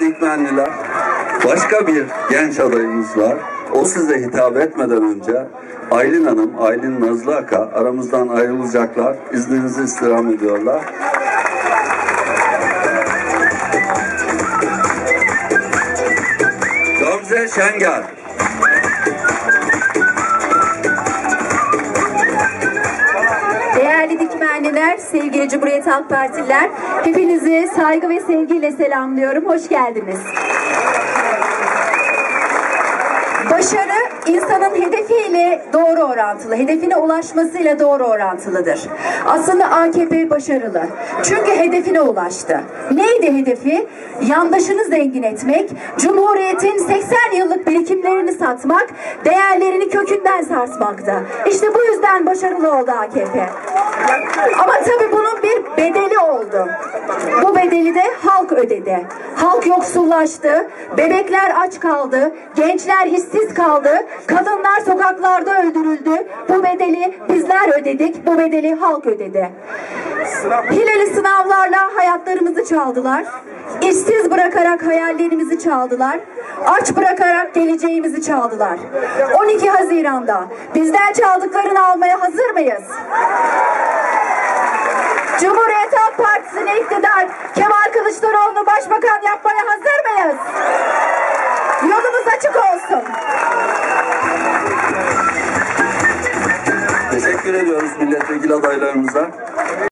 Dikmenliler. Başka bir genç adayımız var. O size hitap etmeden önce Aylin Hanım, Aylin Nazlı Aka aramızdan ayrılacaklar. İzninizi istirham ediyorlar. Gamze Şengel. Dikmenliler, sevgili Cumhuriyet Halk Partililer, hepinizi saygı ve sevgiyle selamlıyorum. Hoş geldiniz. Başarı insanın hedefiyle doğru orantılı, hedefine ulaşmasıyla doğru orantılıdır. Aslında AKP başarılı. Çünkü hedefine ulaştı. Neydi hedefi? Yandaşını zengin etmek, Cumhuriyet'in 80 yıllık birikimlerini satmak, değerlerini kökünden sarsmaktı. İşte bu yüzden başarılı oldu AKP. Ama tabii bunun bir bedeli oldu. Bu bedeli de halk ödedi. Halk yoksullaştı, bebekler aç kaldı, gençler işsiz kaldı, kadınlar sokaklarda öldürüldü. Bu bedeli bizler ödedik, bu bedeli halk ödedi. Hileli sınavlarla hayatlarımızı çaldılar. İşsiz bırakarak hayallerimizi çaldılar. Aç bırakarak geleceğimizi çaldılar. 12 Haziran'da bizden çaldıklarını almaya hazır mıyız? Cumhuriyet Halk Partisi'ne iktidar Kemal Kılıçdaroğlu'nu başbakan yapmaya hazır mıyız? Yolumuz açık olsun. Teşekkür ediyoruz milletvekili adaylarımıza.